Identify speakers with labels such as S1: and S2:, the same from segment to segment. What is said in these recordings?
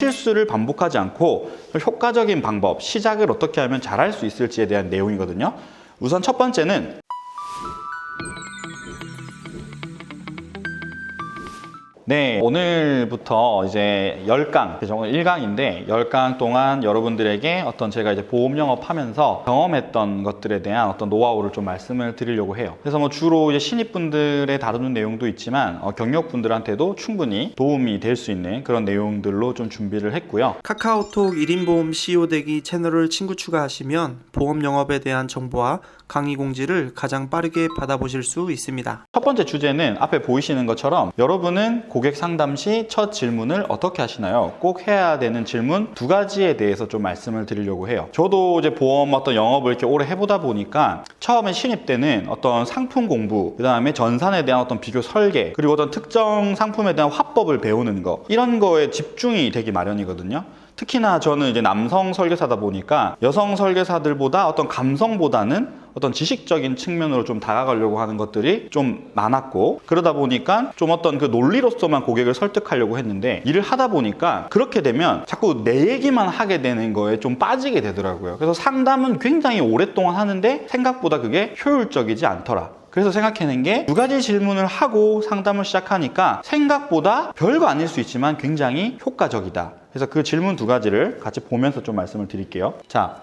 S1: 실수를 반복하지 않고 효과적인 방법, 시작을 어떻게 하면 잘할 수 있을지에 대한 내용이거든요. 우선 첫 번째는 네, 오늘부터 이제 10강, 그죠? 오늘 1강인데 10강 동안 여러분들에게 어떤 제가 이제 보험 영업 하면서 경험했던 것들에 대한 어떤 노하우를 좀 말씀을 드리려고 해요. 그래서 뭐 주로 이제 신입분들에 다루는 내용도 있지만 어, 경력분들한테도 충분히 도움이 될 수 있는 그런 내용들로 좀 준비를 했고요.
S2: 카카오톡 1인 보험 CEO 되기 채널을 친구 추가하시면 보험 영업에 대한 정보와 강의 공지를 가장 빠르게 받아보실 수 있습니다.
S1: 첫 번째 주제는 앞에 보이시는 것처럼 여러분은 고객 상담 시 첫 질문을 어떻게 하시나요? 꼭 해야 되는 질문 두 가지에 대해서 좀 말씀을 드리려고 해요. 저도 이제 보험 어떤 영업을 이렇게 오래 해보다 보니까 처음에 신입 때는 어떤 상품 공부, 그 다음에 전산에 대한 어떤 비교 설계, 그리고 어떤 특정 상품에 대한 화법을 배우는 거, 이런 거에 집중이 되기 마련이거든요. 특히나 저는 이제 남성 설계사다 보니까 여성 설계사들보다 어떤 감성보다는 어떤 지식적인 측면으로 좀 다가가려고 하는 것들이 좀 많았고 그러다 보니까 좀 어떤 그 논리로서만 고객을 설득하려고 했는데 일을 하다 보니까 그렇게 되면 자꾸 내 얘기만 하게 되는 거에 좀 빠지게 되더라고요. 그래서 상담은 굉장히 오랫동안 하는데 생각보다 그게 효율적이지 않더라. 그래서 생각해낸 게 두 가지 질문을 하고 상담을 시작하니까 생각보다 별거 아닐 수 있지만 굉장히 효과적이다. 그래서 그 질문 두 가지를 같이 보면서 좀 말씀을 드릴게요. 자,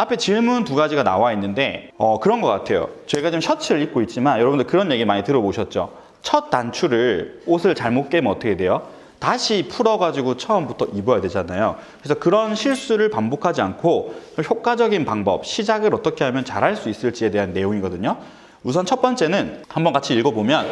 S1: 앞에 질문 두 가지가 나와 있는데 어, 그런 것 같아요. 제가 지금 셔츠를 입고 있지만 여러분들 그런 얘기 많이 들어보셨죠? 첫 단추를 옷을 잘못 깨면 어떻게 돼요? 다시 풀어가지고 처음부터 입어야 되잖아요. 그래서 그런 실수를 반복하지 않고 효과적인 방법, 시작을 어떻게 하면 잘할 수 있을지에 대한 내용이거든요. 우선 첫 번째는 한번 같이 읽어보면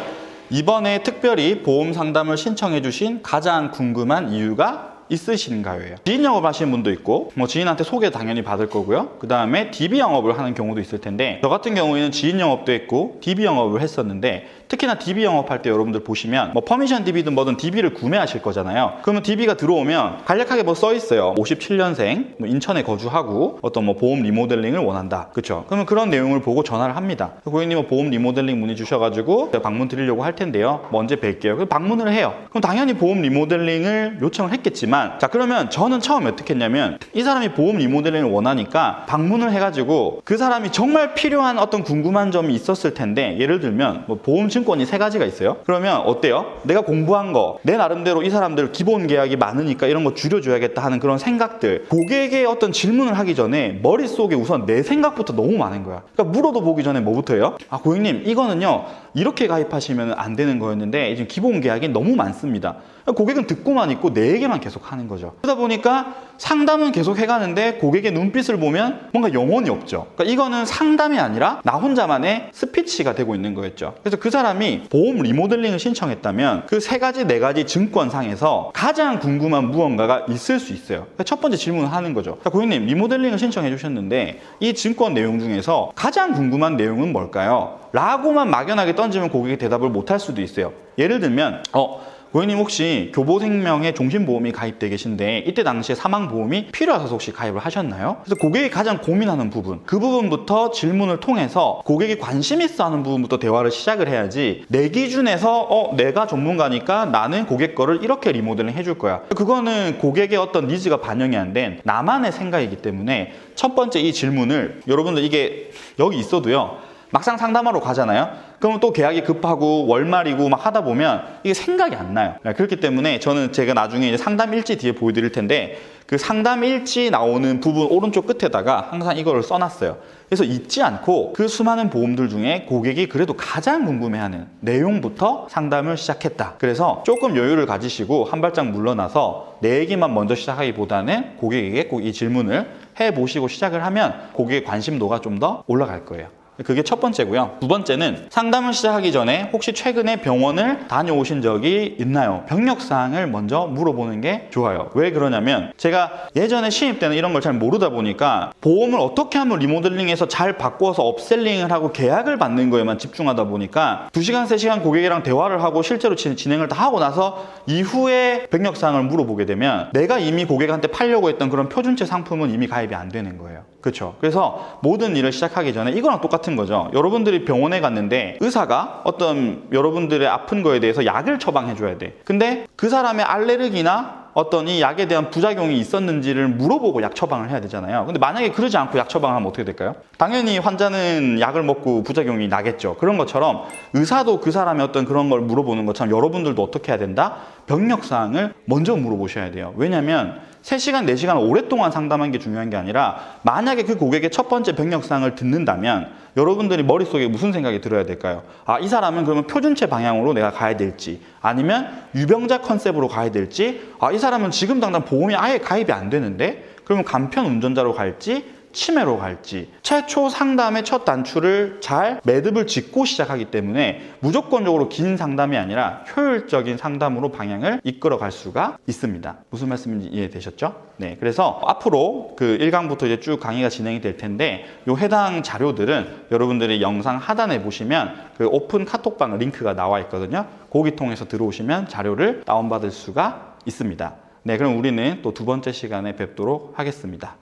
S1: 이번에 특별히 보험 상담을 신청해 주신 가장 궁금한 이유가 있으신가요예요. 지인 영업 하시는 분도 있고 뭐 지인한테 소개 당연히 받을 거고요. 그 다음에 DB 영업을 하는 경우도 있을 텐데 저 같은 경우에는 지인 영업도 했고 DB 영업을 했었는데 특히나 DB 영업할 때 여러분들 보시면 뭐 퍼미션 DB든 뭐든 DB를 구매하실 거잖아요. 그러면 DB가 들어오면 간략하게 뭐 써 있어요. 57년생 뭐 인천에 거주하고 어떤 뭐 보험 리모델링을 원한다. 그렇죠? 그러면 그런 내용을 보고 전화를 합니다. 고객님 뭐 보험 리모델링 문의 주셔가지고 방문 드리려고 할 텐데요. 뭐 언제 뵐게요. 그럼 방문을 해요. 그럼 당연히 보험 리모델링을 요청을 했겠지만 자 그러면 저는 처음에 어떻게 했냐면 이 사람이 보험 리모델링을 원하니까 방문을 해가지고 그 사람이 정말 필요한 어떤 궁금한 점이 있었을 텐데 예를 들면 뭐 보험 증권이 세 가지가 있어요. 그러면 어때요? 내가 공부한 거 내 나름대로 이 사람들 기본 계약이 많으니까 이런 거 줄여줘야겠다 하는 그런 생각들 고객의 어떤 질문을 하기 전에 머릿속에 우선 내 생각부터 너무 많은 거야. 그러니까 물어도 보기 전에 뭐부터 해요? 아 고객님 이거는요 이렇게 가입하시면 안 되는 거였는데 지금 기본 계약이 너무 많습니다. 고객은 듣고만 있고 내 얘기만 계속 하는 거죠. 그러다 보니까 상담은 계속 해가는데 고객의 눈빛을 보면 뭔가 영혼이 없죠. 그러니까 이거는 상담이 아니라 나 혼자만의 스피치가 되고 있는 거였죠. 그래서 그 사람이 보험 리모델링을 신청했다면 그 세 가지 네 가지 증권상에서 가장 궁금한 무언가가 있을 수 있어요. 그러니까 첫 번째 질문을 하는 거죠. 자, 고객님 리모델링을 신청해 주셨는데 이 증권 내용 중에서 가장 궁금한 내용은 뭘까요? 라고만 막연하게 던지면 고객이 대답을 못 할 수도 있어요. 예를 들면 어 고객님 혹시 교보생명에 종신보험이 가입돼 계신데 이때 당시에 사망보험이 필요하셔서 혹시 가입을 하셨나요? 그래서 고객이 가장 고민하는 부분 그 부분부터 질문을 통해서 고객이 관심 있어 하는 부분부터 대화를 시작을 해야지 내 기준에서 어 내가 전문가니까 나는 고객 거를 이렇게 리모델링 해줄 거야 그거는 고객의 어떤 니즈가 반영이 안 된 나만의 생각이기 때문에 첫 번째 이 질문을 여러분들 이게 여기 있어도요 막상 상담하러 가잖아요. 그러면 또 계약이 급하고 월말이고 막 하다 보면 이게 생각이 안 나요. 네, 그렇기 때문에 저는 제가 나중에 이제 상담 일지 뒤에 보여드릴 텐데 그 상담 일지 나오는 부분 오른쪽 끝에다가 항상 이거를 써놨어요. 그래서 잊지 않고 그 수많은 보험들 중에 고객이 그래도 가장 궁금해하는 내용부터 상담을 시작했다. 그래서 조금 여유를 가지시고 한 발짝 물러나서 내 얘기만 먼저 시작하기보다는 고객에게 꼭 이 질문을 해보시고 시작을 하면 고객의 관심도가 좀 더 올라갈 거예요. 그게 첫 번째고요. 두 번째는 상담을 시작하기 전에 혹시 최근에 병원을 다녀오신 적이 있나요? 병력사항을 먼저 물어보는 게 좋아요. 왜 그러냐면 제가 예전에 신입 때는 이런 걸 잘 모르다 보니까 보험을 어떻게 하면 리모델링해서 잘 바꿔서 업셀링을 하고 계약을 받는 거에만 집중하다 보니까 2시간, 3시간 고객이랑 대화를 하고 실제로 진- 진행을 다 하고 나서 이후에 병력사항을 물어보게 되면 내가 이미 고객한테 팔려고 했던 그런 표준체 상품은 이미 가입이 안 되는 거예요. 그렇죠? 그래서 모든 일을 시작하기 전에 이거랑 똑같은 거죠. 여러분들이 병원에 갔는데 의사가 어떤 여러분들의 아픈 거에 대해서 약을 처방해 줘야 돼. 근데 그 사람의 알레르기나 어떤 이 약에 대한 부작용이 있었는지를 물어보고 약 처방을 해야 되잖아요. 근데 만약에 그러지 않고 약 처방하면 어떻게 될까요? 당연히 환자는 약을 먹고 부작용이 나겠죠. 그런 것처럼 의사도 그 사람의 어떤 그런 걸 물어보는 것처럼 여러분들도 어떻게 해야 된다? 병력 사항을 먼저 물어보셔야 돼요. 왜냐면 3시간, 4시간 오랫동안 상담한 게 중요한 게 아니라 만약에 그 고객의 첫 번째 병력 사항을 듣는다면 여러분들이 머릿속에 무슨 생각이 들어야 될까요? 아, 이 사람은 그러면 표준체 방향으로 내가 가야 될지 아니면 유병자 컨셉으로 가야 될지 아, 이 사람은 지금 당장 보험이 아예 가입이 안 되는데 그러면 간편 운전자로 갈지 치매로 갈지 최초 상담의 첫 단추를 잘 매듭을 짓고 시작하기 때문에 무조건적으로 긴 상담이 아니라 효율적인 상담으로 방향을 이끌어 갈 수가 있습니다. 무슨 말씀인지 이해되셨죠? 네. 그래서 앞으로 그 1강부터 이제 쭉 강의가 진행이 될 텐데 요 해당 자료들은 여러분들이 영상 하단에 보시면 그 오픈 카톡방 링크가 나와 있거든요. 거기 통해서 들어오시면 자료를 다운받을 수가 있습니다. 네, 그럼 우리는 또 두 번째 시간에 뵙도록 하겠습니다.